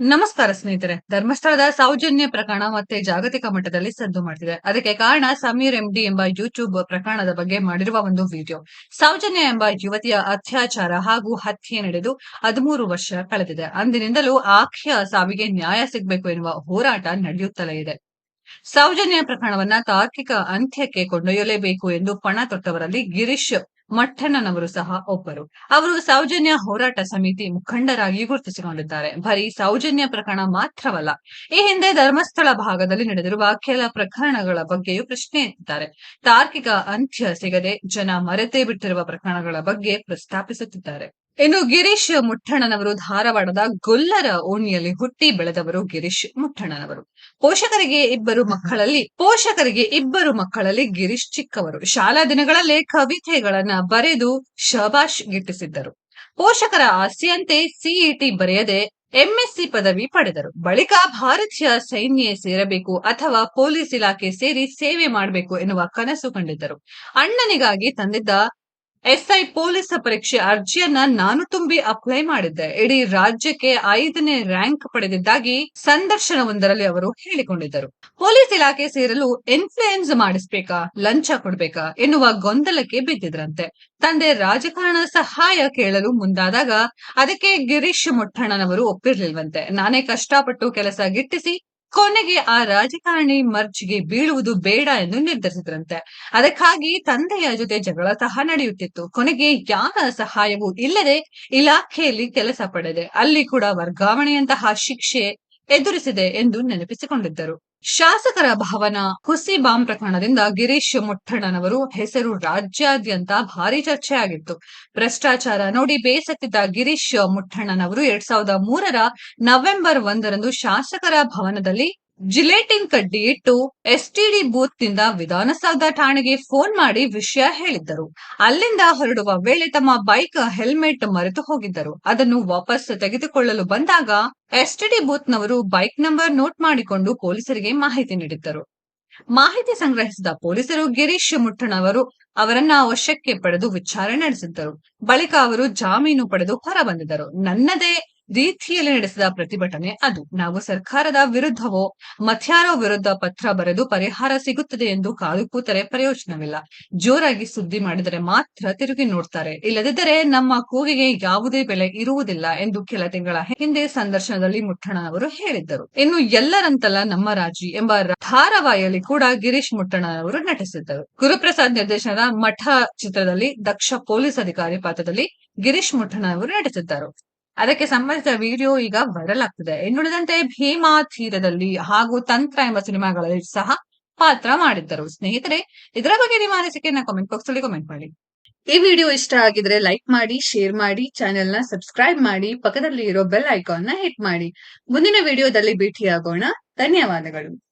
ನಮಸ್ಕಾರ ಸ್ನೇಹಿತರೆ. ಧರ್ಮಸ್ಥಳದ ಸೌಜನ್ಯ ಪ್ರಕರಣ ಮತ್ತೆ ಜಾಗತಿಕ ಮಟ್ಟದಲ್ಲಿ ಸದ್ದು ಮಾಡ್ತಿದೆ. ಅದಕ್ಕೆ ಕಾರಣ ಸಮೀರ್ ಎಂಡಿ ಎಂಬ ಯೂಟ್ಯೂಬ್ ಪ್ರಕರಣದ ಬಗ್ಗೆ ಮಾಡಿರುವ ಒಂದು ವಿಡಿಯೋ ಸೌಜನ್ಯ ಎಂಬ ಯುವತಿಯ ಅತ್ಯಾಚಾರ ಹಾಗೂ ಹತ್ಯೆ ನಡೆದು ಹದಿಮೂರು ವರ್ಷ ಕಳೆದಿದೆ. ಅಂದಿನಿಂದಲೂ ಆಖ್ಯ ಸಾವಿಗೆ ನ್ಯಾಯ ಸಿಗಬೇಕು ಎನ್ನುವ ಹೋರಾಟ ನಡೆಯುತ್ತಲೇ ಇದೆ. ಸೌಜನ್ಯ ಪ್ರಕರಣವನ್ನ ತಾರ್ಕಿಕ ಅಂತ್ಯಕ್ಕೆ ಕೊಂಡೊಯ್ಯಲೇಬೇಕು ಎಂದು ಪಣ ತೊಟ್ಟವರಲ್ಲಿ ಗಿರೀಶ್ ಮಠಣ್ಣನವರು ಸಹ ಒಬ್ಬರು. ಅವರು ಸೌಜನ್ಯ ಹೋರಾಟ ಸಮಿತಿ ಮುಖಂಡರಾಗಿ ಗುರುತಿಸಿಕೊಂಡಿದ್ದಾರೆ. ಬರೀ ಸೌಜನ್ಯ ಪ್ರಕರಣ ಮಾತ್ರವಲ್ಲ, ಈ ಹಿಂದೆ ಧರ್ಮಸ್ಥಳ ಭಾಗದಲ್ಲಿ ನಡೆದಿರುವ ಕೆಲ ಪ್ರಕರಣಗಳ ಬಗ್ಗೆಯೂ ಪ್ರಶ್ನೆ ಎತ್ತಿದ್ದಾರೆ ತಾರ್ಕಿಕ ಅಂತ್ಯ ಸಿಗದೆ ಜನ ಮರೆತೇ ಬಿಟ್ಟಿರುವ ಪ್ರಕರಣಗಳ ಬಗ್ಗೆ ಪ್ರಸ್ತಾಪಿಸುತ್ತಿದ್ದಾರೆ. ಇನ್ನು ಗಿರೀಶ್ ಮುಟ್ಟಣ್ಣನವರು ಧಾರವಾಡದ ಗೊಲ್ಲರ ಓಣಿಯಲ್ಲಿ ಹುಟ್ಟಿ ಬೆಳೆದವರು ಗಿರೀಶ್ ಮುಟ್ಟಣ್ಣನವರು. ಪೋಷಕರಿಗೆ ಇಬ್ಬರು ಮಕ್ಕಳಲ್ಲಿ, ಪೋಷಕರಿಗೆ ಇಬ್ಬರು ಮಕ್ಕಳಲ್ಲಿ ಗಿರೀಶ್ ಚಿಕ್ಕವರು. ಶಾಲಾ ದಿನಗಳಲ್ಲೇ ಕವಿತೆಗಳನ್ನ ಬರೆದು ಶಬಾಷ್ ಗಿಟ್ಟಿಸಿದ್ದರು. ಪೋಷಕರ ಆಸೆಯಂತೆ ಸಿಇಟಿ ಬರೆಯದೆ ಎಂಎಸ್ಸಿ ಪದವಿ ಪಡೆದರು. ಬಳಿಕ ಭಾರತೀಯ ಸೈನ್ಯ ಸೇರಬೇಕು ಅಥವಾ ಪೊಲೀಸ್ ಇಲಾಖೆ ಸೇರಿ ಸೇವೆ ಮಾಡಬೇಕು ಎನ್ನುವ ಕನಸು ಕಂಡಿದ್ದರು. ಅಣ್ಣನಿಗಾಗಿ ತಂದಿದ್ದ ಎಸ್ಐ ಪೊಲೀಸ್ ಪರೀಕ್ಷೆ ಅರ್ಜಿಯನ್ನ ನಾನು ತುಂಬಿ ಅಪ್ಲೈ ಮಾಡಿದ್ದೆ. ಇಡೀ ರಾಜ್ಯಕ್ಕೆ ಐದನೇ ರ್ಯಾಂಕ್ ಪಡೆದಿದ್ದಾಗಿ ಸಂದರ್ಶನವೊಂದರಲ್ಲಿ ಅವರು ಹೇಳಿಕೊಂಡಿದ್ದರು. ಪೊಲೀಸ್ ಇಲಾಖೆ ಸೇರಲು ಇನ್ಫ್ಲೂಯೆನ್ಸ್ ಮಾಡಿಸ್ಬೇಕಾ, ಲಂಚ ಕೊಡ್ಬೇಕಾ ಎನ್ನುವ ಗೊಂದಲಕ್ಕೆ ಬಿದ್ದಿದ್ರಂತೆ. ತಂದೆ ರಾಜಕಾರಣ ಸಹಾಯ ಕೇಳಲು ಮುಂದಾದಾಗ ಅದಕ್ಕೆ ಗಿರೀಶ್ ಮೊಟ್ಟಣ್ಣನವರು ಒಪ್ಪಿರ್ಲಿಲ್ವಂತೆ. ನಾನೇ ಕಷ್ಟಪಟ್ಟು ಕೆಲಸ ಗಿಟ್ಟಿಸಿ ಕೊನೆಗೆ ಆ ರಾಜಕಾರಣಿ ಮರ್ಚ್ಗೆ ಬೀಳುವುದು ಬೇಡ ಎಂದು ನಿರ್ಧರಿಸಿದ್ರಂತೆ. ಅದಕ್ಕಾಗಿ ತಂದೆಯ ಜೊತೆ ಜಗಳ ಸಹ ನಡೆಯುತ್ತಿತ್ತು. ಕೊನೆಗೆ ಯಾರ ಸಹಾಯವೂ ಇಲ್ಲದೆ ಇಲಾಖೆಯಲ್ಲಿ ಕೆಲಸ ಪಡೆದೆ. ಅಲ್ಲಿ ಕೂಡ ವರ್ಗಾವಣೆಯಂತಹ ಶಿಕ್ಷೆ ಎದುರಿಸಿದೆ ಎಂದು ನೆನಪಿಸಿಕೊಂಡಿದ್ದರು. ಶಾಸಕರ ಭವನ ಹುಸಿ ಬಾಂಬ್ ಪ್ರಕರಣದಿಂದ ಗಿರೀಶ್ ಮುಟ್ಟಣ್ಣನವರು ಹೆಸರು ರಾಜ್ಯಾದ್ಯಂತ ಭಾರಿ ಚರ್ಚೆಯಾಗಿತ್ತು. ಭ್ರಷ್ಟಾಚಾರ ನೋಡಿ ಬೇಸತ್ತಿದ್ದ ಗಿರೀಶ್ ಮುಟ್ಟಣ್ಣನವರು ಎರಡ್ ಸಾವಿರದ ಮೂರರ ನವೆಂಬರ್ ಒಂದರಂದು ಶಾಸಕರ ಭವನದಲ್ಲಿ ಜಿಲೇಟಿನ್ ಕಡ್ಡಿ ಇಟ್ಟು ಎಸ್ಟಿಡಿ ಬೂತ್ನಿಂದ ವಿಧಾನಸೌಧ ಠಾಣೆಗೆ ಫೋನ್ ಮಾಡಿ ವಿಷಯ ಹೇಳಿದ್ದರು. ಅಲ್ಲಿಂದ ಹೊರಡುವ ವೇಳೆ ತಮ್ಮ ಬೈಕ್, ಹೆಲ್ಮೆಟ್ ಮರೆತು ಹೋಗಿದ್ದರು. ಅದನ್ನು ವಾಪಸ್ ತೆಗೆದುಕೊಳ್ಳಲು ಬಂದಾಗ ಎಸ್ಟಿಡಿ ಬೂತ್ ನವರು ಬೈಕ್ ನಂಬರ್ ನೋಟ್ ಮಾಡಿಕೊಂಡು ಪೊಲೀಸರಿಗೆ ಮಾಹಿತಿ ನೀಡಿದ್ದರು. ಮಾಹಿತಿ ಸಂಗ್ರಹಿಸಿದ ಪೊಲೀಸರು ಗಿರೀಶ್ ಮುಟ್ಟಣ್ಣವರು ಅವರನ್ನ ವಶಕ್ಕೆ ಪಡೆದು ವಿಚಾರಣೆ ನಡೆಸಿದ್ದರು. ಬಳಿಕ ಅವರು ಜಾಮೀನು ಪಡೆದು ಹೊರಬಂದಿದ್ದರು. ನನ್ನದೇ ರೀತಿಯಲ್ಲಿ ನಡೆಸಿದ ಪ್ರತಿಭಟನೆ ಅದು. ನಾವು ಸರ್ಕಾರದ ವಿರುದ್ಧವೋ ಮತ್ಯಾರೋ ವಿರುದ್ಧ ಪತ್ರ ಬರೆದು ಪರಿಹಾರ ಸಿಗುತ್ತದೆ ಎಂದು ಕಾದು ಕೂತರೆ ಪ್ರಯೋಜನವಿಲ್ಲ. ಜೋರಾಗಿ ಸುದ್ದಿ ಮಾಡಿದರೆ ಮಾತ್ರ ತಿರುಗಿ ನೋಡ್ತಾರೆ. ಇಲ್ಲದಿದ್ದರೆ ನಮ್ಮ ಕೂಗಿಗೆ ಯಾವುದೇ ಬೆಲೆ ಇರುವುದಿಲ್ಲ ಎಂದು ಕೆಲ ತಿಂಗಳ ಹಿಂದೆ ಸಂದರ್ಶನದಲ್ಲಿ ಮುಟ್ಟಣ್ಣನವರು ಹೇಳಿದ್ದರು. ಇನ್ನು ಎಲ್ಲರಂತಲ್ಲ ನಮ್ಮ ರಾಜಿ ಎಂಬ ಧಾರಾವಾಹಿಯಲ್ಲಿ ಕೂಡ ಗಿರೀಶ್ ಮುಟ್ಟಣ ಮುಟ್ಟಣ್ಣನವರು ನಟಿಸಿದ್ದರು. ಗುರುಪ್ರಸಾದ್ ನಿರ್ದೇಶನದ ಮಠ ಚಿತ್ರದಲ್ಲಿ ದಕ್ಷ ಪೊಲೀಸ್ ಅಧಿಕಾರಿ ಪಾತ್ರದಲ್ಲಿ ಗಿರೀಶ್ ಮುಟ್ಟಣ್ಣನವರು ನಟಿಸಿದ್ದರು. ಅದಕ್ಕೆ ಸಂಬಂಧಿಸಿದ ವಿಡಿಯೋ ಈಗ ವೈರಲ್ ಆಗ್ತಿದೆ ಇನ್ನುಳಿದಂತೆ ಭೀಮಾ ತೀರದಲ್ಲಿ ಹಾಗೂ ತಂತ್ರ ಎಂಬ ಸಿನಿಮಾಗಳಲ್ಲಿ ಸಹ ಪಾತ್ರ ಮಾಡಿದ್ದರು. ಸ್ನೇಹಿತರೆ, ಇದರ ಬಗ್ಗೆ ನಿಮ್ಮ ಅನಿಸಿಕೆಯನ್ನ ಕಾಮೆಂಟ್ ಬಾಕ್ಸ್ ಅಲ್ಲಿ ಕಾಮೆಂಟ್ ಮಾಡಿ. ಈ ವಿಡಿಯೋ ಇಷ್ಟ ಆಗಿದ್ರೆ ಲೈಕ್ ಮಾಡಿ ಶೇರ್ ಮಾಡಿ ಚಾನೆಲ್ನ ಸಬ್ಸ್ಕ್ರೈಬ್ ಮಾಡಿ ಪಕ್ಕದಲ್ಲಿ ಇರೋ ಬೆಲ್ ಐಕಾನ್ನ ಹಿಟ್ ಮಾಡಿ. ಮುಂದಿನ ವಿಡಿಯೋದಲ್ಲಿ ಭೇಟಿಯಾಗೋಣ. ಧನ್ಯವಾದಗಳು.